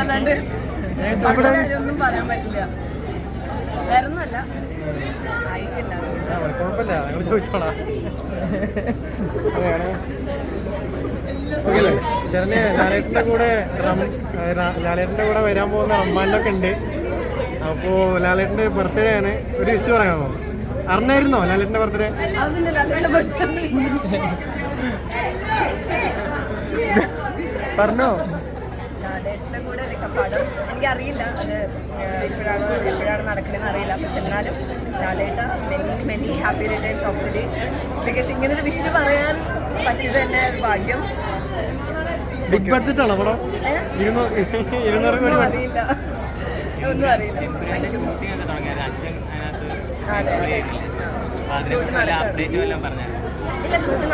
എന്നല്ലാണ്ട് അവിടെ ഒന്നും പറയാൻ പറ്റില്ല. വേറൊന്നുമല്ല. ആയിട്ടില്ല. കുഴപ്പമില്ല. ഞങ്ങൾ ചോദിച്ചോളാം. അങ്ങനെയാണ്. ഓക്കെ ശരണ്യ ലാലേട്ടന്റെ കൂടെ റം- ഏ, കൂടെ വരാൻ പോകുന്ന റമ്മാനിലൊക്കെ ഉണ്ട്. അപ്പോൾ ലാലേട്ടന്റെ ബർത്ത്ഡേ ആണ്. ഒരു വിഷു പറയാമോ? അറിഞ്ഞായിരുന്നോ ലാലേട്ടന്റെ ബർത്ത്ഡേ. പറഞ്ഞോ? ലാലേട്ടന്റെ കൂടെ ലൈക്ക് പടം. എനിക്കറിയില്ല. അത് എപ്പോഴാണ് ഇപ്പോഴാണ് എപ്പോഴാണ് നടക്കണമെന്ന് അറിയില്ല. പക്ഷെ എന്നാലും ലാലേട്ട many many happy returns of the day because ഇങ്ങനെ ഒരു വിഷ് പറയാൻ പറ്റിയത് തന്നെ ഒരു ഭാഗ്യം. ബിഗ് ബഡ്ജറ്റ് ആണോ പടം. അറിയില്ല. ഒന്നും അറിയില്ല. താങ്ക് യു ഇല്ല ഷൂട്ട്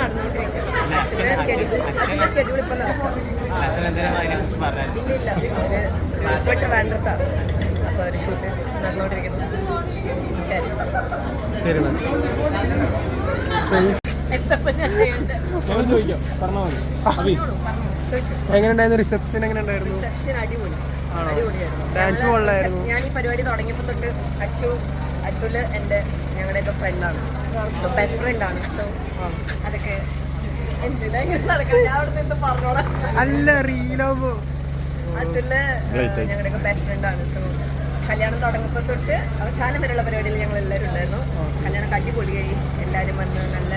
അച്ഛന്റെ സ്കെഡ്യൂൾ ഇപ്പം നടക്കാം. ഇല്ല ഇല്ല ഒരു ഇപ്പോഴത്തെ ട്രിവാൻഡ്രത്താണ് അപ്പോൾ ഒരു ഷൂട്ട് നടന്നുകൊണ്ടിരിക്കുന്നു ശരി. ശരി എങ്ങനെയുണ്ടായിരുന്നു? റിസപ്ഷൻ എങ്ങനെയുണ്ടായിരുന്നു? റിസപ്ഷൻ അടിപൊളി. ഞങ്ങൾ കൊള്ളായിരുന്നു. ഞാൻ ഈ പരിപാടി തുടങ്ങിയപ്പോൾ തൊട്ട് അച്ചു അത്തുൽ എന്റെ ഞങ്ങളുടെയൊക്കെ ഫ്രണ്ടാണ് ബെസ്റ്റ് ഫ്രണ്ടാണ് സോ അതൊക്കെ അല്ല റീലാവുമ്പോ അതുൽ ഞങ്ങളുടെ ബെസ്റ്റ് ആണ്. സോ കല്യാണം തുടങ്ങുമ്പോൾ തൊട്ട് അവസാനം വരെയുള്ള പരിപാടിയിൽ ഞങ്ങൾ എല്ലാവരും ഉണ്ടായിരുന്നു. കല്യാണം അടിപൊളിയായി. എല്ലാവരും വന്ന് നല്ല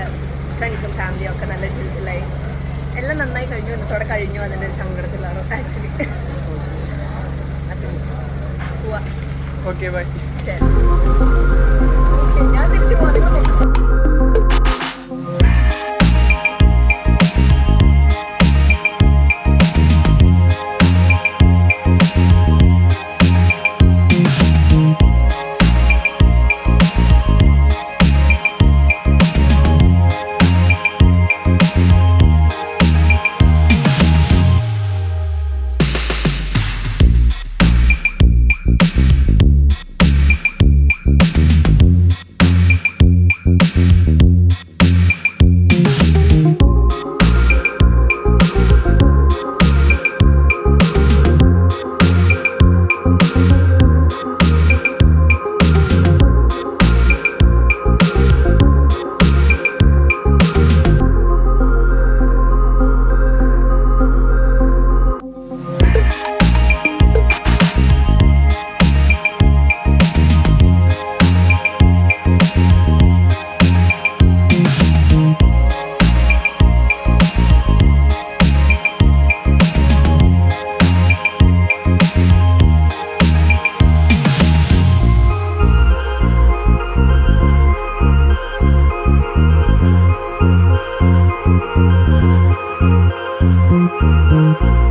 ഫ്രണ്ട്സും ഫാമിലിയും ഒക്കെ നല്ല ചിൽച്ചിലായി എല്ലാം നന്നായി കഴിഞ്ഞു. ഇന്നത്തോടെ കഴിഞ്ഞു അതിന്റെ ഒരു സങ്കടത്തിലാണ് ആക്ച്വലി പോവാ. Okay bye. ശരി. ഞാൻ തിരിച്ചു പോകാം Bye.